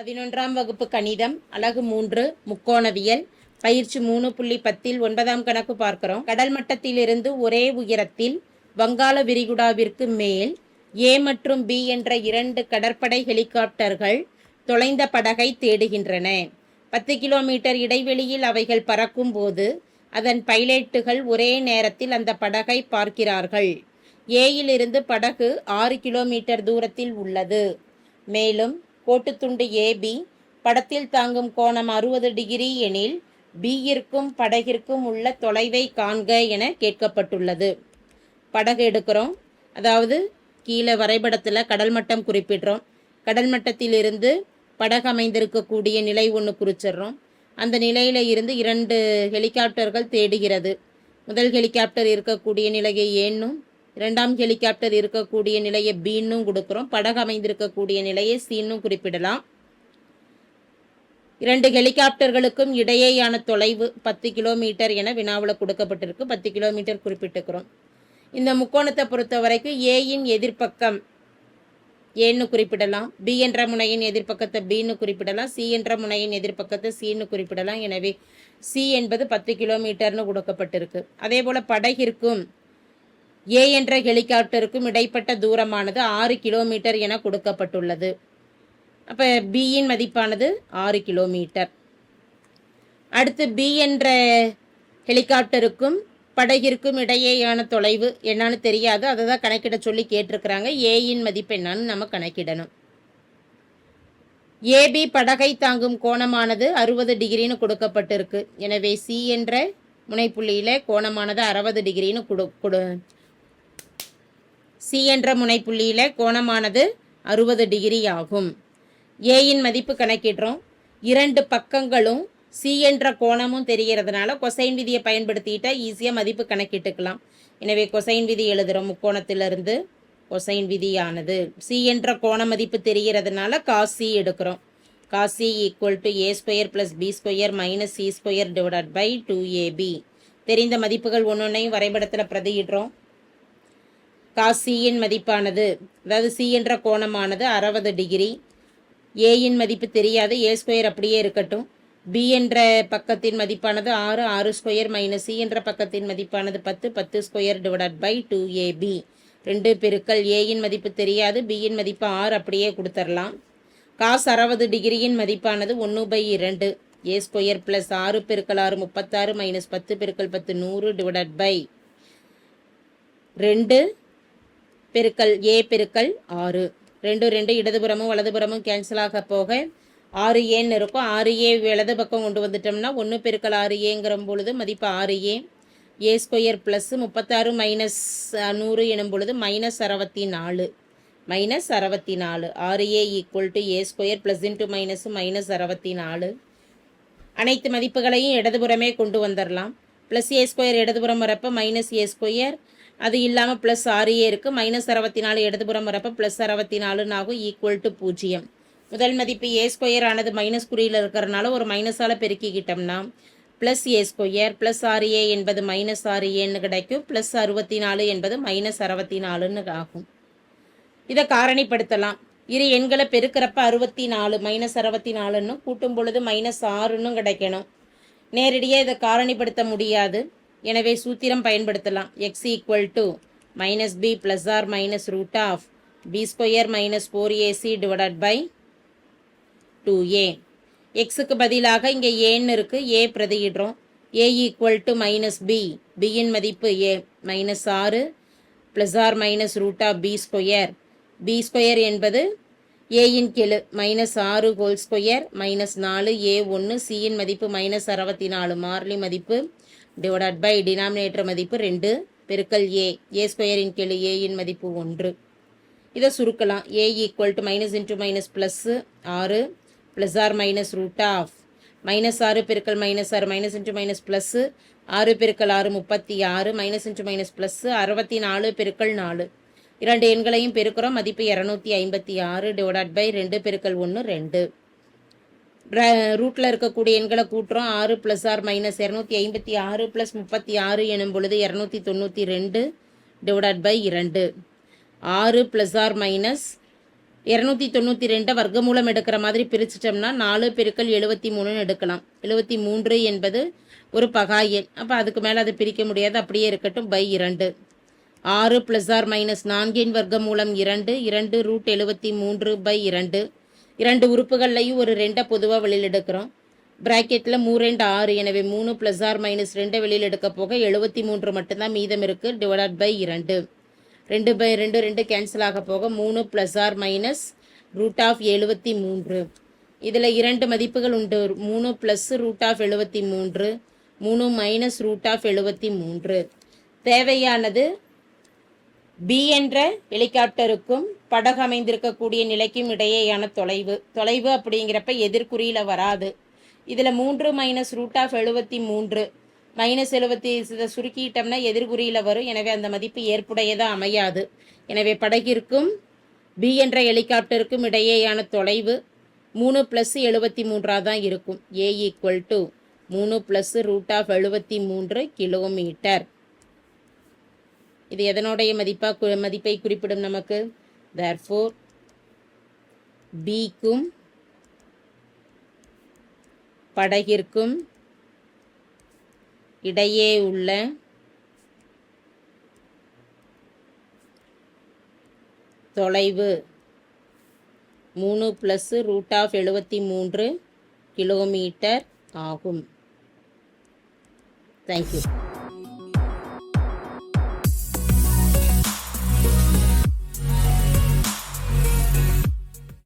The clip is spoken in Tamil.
பதினொன்றாம் வகுப்பு கணிதம் அலகு மூன்று முக்கோணவியல். பயிற்சி மூணு புள்ளி பத்தில் ஒன்பதாம் கணக்கு பார்க்கிறோம். கடல் மட்டத்திலிருந்து ஒரே உயரத்தில் வங்காள விரிகுடாவிற்கு மேல் ஏ மற்றும் பி என்ற இரண்டு கடற்படை ஹெலிகாப்டர்கள் தொலைந்த படகை தேடுகின்றன. பத்து கிலோமீட்டர் இடைவெளியில் அவைகள் பறக்கும் போது அதன் பைலட்டுகள் ஒரே நேரத்தில் அந்த படகை பார்க்கிறார்கள். ஏயிலிருந்து படகு ஆறு கிலோமீட்டர் தூரத்தில் உள்ளது. மேலும் கோட்டுத்துண்டு ஏபி படத்தில் தாங்கும் கோணம் அறுபது டிகிரி எனில் பியிற்கும் படகிற்கும் உள்ள தொலைவை காண்க என கேட்கப்பட்டுள்ளது. படகு எடுக்கிறோம். அதாவது கீழே வரைபடத்தில் கடல் மட்டம் குறிப்பிடுறோம். கடல் மட்டத்திலிருந்து படகு அமைந்திருக்கக்கூடிய நிலை ஒன்று குறிச்சிடுறோம். அந்த நிலையில் இருந்து இரண்டு ஹெலிகாப்டர்கள் தேடுகிறது. முதல் ஹெலிகாப்டர் இருக்கக்கூடிய நிலையை ஏன்னும் இரண்டாம் ஹெலிகாப்டர் இருக்கக்கூடிய நிலையை பீன்னும் கொடுக்குறோம். படகு அமைந்திருக்கக்கூடிய நிலையை சீன்னும் குறிப்பிடலாம். இரண்டு ஹெலிகாப்டர்களுக்கும் இடையேயான தொலைவு பத்து கிலோமீட்டர் என வினாவில் கொடுக்கப்பட்டிருக்கு. பத்து கிலோமீட்டர் குறிப்பிட்டுக்கிறோம். இந்த முக்கோணத்தை பொறுத்த வரைக்கும் ஏயின் எதிர்ப்பக்கம் ஏன்னு குறிப்பிடலாம். பி என்ற முனையின் எதிர்ப்பக்கத்தை பின்னு குறிப்பிடலாம். சி என்ற முனையின் எதிர்ப்பக்கத்தை சின்னு குறிப்பிடலாம். எனவே சி என்பது பத்து கிலோமீட்டர்னு கொடுக்கப்பட்டிருக்கு. அதே போல் படகிற்கும் ஏ என்ற ஹெலிகாப்டருக்கும் இடைப்பட்ட தூரமானது ஆறு கிலோமீட்டர் என கொடுக்கப்பட்டுள்ளது. அப்போ பியின் மதிப்பானது ஆறு கிலோமீட்டர். அடுத்து பி என்ற ஹெலிகாப்டருக்கும் படகிற்கும் இடையேயான தொலைவு என்னன்னு தெரியாது. அதை தான் கணக்கிட சொல்லி கேட்டிருக்கிறாங்க. ஏயின் மதிப்பு என்னன்னு நம்ம கணக்கிடணும். ஏபி படகை தாங்கும் கோணமானது அறுபது டிகிரின்னு கொடுக்கப்பட்டிருக்கு. எனவே சி என்ற முனைப்புள்ளியில் கோணமானது அறுபது டிகிரின்னு கொடு கொடு சி என்ற முனைப்புள்ளியில் கோணமானது அறுபது டிகிரி ஆகும். ஏயின் மதிப்பு கணக்கிடுறோம். இரண்டு பக்கங்களும் சி என்ற கோணமும் தெரிகிறதுனால கொசைன் விதியை பயன்படுத்திட்டால் ஈஸியாக மதிப்பு கணக்கிட்டுக்கலாம். எனவே கொசைன் விதி எழுதுகிறோம் முக்கோணத்திலிருந்து கொசைன் விதியானது. சி என்ற கோண மதிப்பு தெரிகிறதுனால காசி e எடுக்கிறோம். Cos C equal to A square plus B square minus C square divided by two AB தெரிந்த மதிப்புகள் ஒன்று ஒன்றையும் வரைபடத்தில் பிரதியிடுறோம். காஸ் சியின் மதிப்பானது. அதாவது சி என்ற கோணமானது அறுபது டிகிரி. ஏயின் மதிப்பு தெரியாது. ஏ ஸ்கொயர் அப்படியே இருக்கட்டும். பி என்ற பக்கத்தின் மதிப்பானது ஆறு. ஆறு ஸ்கொயர் மைனஸ் சி என்ற பக்கத்தின் மதிப்பானது பத்து. பத்து square divided by two AB ரெண்டு பெருக்கள் ஏயின் மதிப்பு தெரியாது. பியின் மதிப்பு ஆறு அப்படியே கொடுத்துடலாம் காஸ் அறுபது டிகிரியின் மதிப்பானது ஒன்று பை இரண்டு. ஏ ஸ்கொயர் ப்ளஸ் ஆறு பெருக்கள் ஆறு முப்பத்தாறு மைனஸ் பத்து பெருக்கள் பத்து நூறு டிவைடட் பை ரெண்டு. பெருக்கல் ஏ பெருக்கல் ஆறு. ரெண்டு ரெண்டு இடதுபுறமும் வலதுபுறமும் கேன்சல் ஆக போக ஆறு ஏன்னு இருக்கும். ஆறு ஏ வலது பக்கம் கொண்டு வந்துட்டோம்னா ஒன்று பெருக்கல் ஆறு ஏங்கிற பொழுது மதிப்பு ஆறு ஏ. ஏ ஸ்கொயர் ப்ளஸ் முப்பத்தாறு மைனஸ் நூறு எனும் பொழுது மைனஸ் அறுபத்தி நாலு மைனஸ் அறுபத்தி நாலு ஆறு A equal to A square plus into minus minus அறுபத்தி நாலு அனைத்து மதிப்புகளையும் இடதுபுறமே கொண்டு வந்துடலாம் ப்ளஸ் ஏ ஸ்கொயர் இடதுபுறம் வரப்போ மைனஸ் ஏ ஸ்கொயர் அது இல்லாமல் ப்ளஸ் ஆறையே இருக்குது மைனஸ் அறுபத்தி நாலு இடதுபுறம் வரப்போ ப்ளஸ் அறுபத்தி நாலுன்னு ஆகும். ஈக்குவல் டு பூஜ்ஜியம். முதல் மதிப்பு ஏ ஸ்கொயர் ஆனது மைனஸ் குறியில் இருக்கிறனால ஒரு மைனஸால் பெருக்கிக்கிட்டோம்னா ப்ளஸ் ஏ ஸ்கொயர் ப்ளஸ் ஆறு ஏ என்பது மைனஸ் ஆறு ஏன்னு கிடைக்கும். ப்ளஸ் அறுபத்தி நாலு என்பது மைனஸ் அறுபத்தி நாலுன்னு ஆகும். இதை காரணிப்படுத்தலாம். இரு எண்களை பெருக்கிறப்ப அறுபத்தி நாலு மைனஸ் அறுபத்தி நாலுன்னு கூட்டும் பொழுது மைனஸ் ஆறுன்னு கிடைக்கணும். நேரடியாக இதை காரணிப்படுத்த முடியாது. எனவே சூத்திரம் பயன்படுத்தலாம். X equal to minus B plus or minus root of B square minus four AC divided by two A எக்ஸுக்கு பதிலாக இங்கே ஏன்னு இருக்குது A பிரதியிடுறோம். A equal to minus B பியின் மதிப்பு ஏ மைனஸ் ஆறு plus or minus root of B square B square என்பது ஏயின் கெழு மைனஸ் ஆறு ஹோல் ஸ்கொயர் மைனஸ் நாலு ஏ ஒன்று சியின் மதிப்பு மைனஸ் அறுபத்தி நாலு மார்லி மதிப்பு டிவைடட் பை டினாமினேட்டர் மதிப்பு ரெண்டு பெருக்கல் ஏ ஏ ஸ்கொயரின் கீழ் ஏயின் மதிப்பு ஒன்று. இதை சுருக்கலாம். A equal to minus into minus plus ஆறு plus or minus root of minus ஆறு பெருக்கல் மைனஸ் ஆறு மைனஸ் இன்ட்டு மைனஸ் ப்ளஸ்ஸு ஆறு பெருக்கல் ஆறு முப்பத்தி ஆறு மைனஸ் இன்ட்டு மைனஸ் ப்ளஸ்ஸு அறுபத்தி நாலு பெருக்கல் நாலு. இரண்டு எண்களையும் பெருக்கிறோம். மதிப்பு இரநூத்தி ஐம்பத்தி ஆறு டிவைடட் பை ரெண்டு பெருக்கல் ஒன்று ரெண்டு. ரூட்டில் இருக்கக்கூடிய எண்களை கூட்டுறோம். ஆறு ப்ளஸ் ஆர் மைனஸ் இரநூத்தி ஐம்பத்தி ஆறு ப்ளஸ் முப்பத்தி ஆறு எனும் பொழுது இரநூத்தி தொண்ணூற்றி ரெண்டு டிவைடட் பை இரண்டு. ஆறு ப்ளஸ் ஆர் மைனஸ் இரநூத்தி தொண்ணூற்றி ரெண்டை வர்க்கமூலம் எடுக்கிற மாதிரி பிரிச்சிட்டோம்னா நாலு பெருக்கள் எழுபத்தி மூணுன்னு எடுக்கலாம். எழுபத்தி மூன்று என்பது ஒரு பகா எண். அப்போ அதுக்கு மேலே அதை பிரிக்க முடியாது. அப்படியே இருக்கட்டும். பை இரண்டு. ஆறு ப்ளஸ் ஆர் மைனஸ் நான்கின் வர்க்கமூலம் இரண்டு. இரண்டு ரூட் எழுபத்தி மூன்று பை இரண்டு. இரண்டு உறுப்புகள்லையும் ஒரு ரெண்டை பொதுவாக வெளியில் எடுக்கிறோம். ப்ராக்கெட்டில் மூ ரெண்டு ஆறு எனவே மூணு ப்ளஸ் ஆர் மைனஸ் ரெண்டை வெளியில் எடுக்க போக எழுபத்தி மூன்று மட்டும்தான் மீதம் இருக்குது டிவைட் பை இரண்டு. ரெண்டு பை ரெண்டு ரெண்டு கேன்சல் ஆக போக மூணு plus or minus root of எழுபத்தி மூன்று. இதில் இரண்டு மதிப்புகள் உண்டு. மூணு ப்ளஸ் ரூட் ஆஃப் எழுபத்தி மூன்று மூணு மைனஸ் ரூட் ஆஃப் எழுபத்தி மூன்று. தேவையானது பி என்ற ஹெலிகாப்டருக்கும் படகு அமைந்திருக்கக்கூடிய நிலைக்கும் இடையேயான தொலைவு. தொலைவு அப்படிங்கிறப்ப எதிர்குறியில் வராது. இதில் மூன்று மைனஸ் ரூட் ஆஃப் எழுபத்தி மூன்று. மைனஸ் எழுபத்தி இதை சுருக்கிட்டோம்னா எதிர்குறியில் வரும். எனவே அந்த மதிப்பு ஏற்புடையதாக அமையாது. எனவே படகிற்கும் பி என்ற ஹெலிகாப்டருக்கும் இடையேயான தொலைவு மூணு ப்ளஸ் எழுபத்தி மூன்றாக தான் இருக்கும். ஏ ஈக்குவல் டு மூணு ப்ளஸ் ரூட் ஆஃப் எழுபத்தி மூன்று கிலோமீட்டர் இது எதனுடைய மதிப்பாக மதிப்பை குறிப்பிடும் நமக்கு? தேர்ஃபோர் பிக்கும் படகிற்கும் இடையே உள்ள தொலைவு மூணு ப்ளஸ் ரூட் ஆஃப் எழுபத்தி மூன்று கிலோமீட்டர் ஆகும். தேங்க்யூ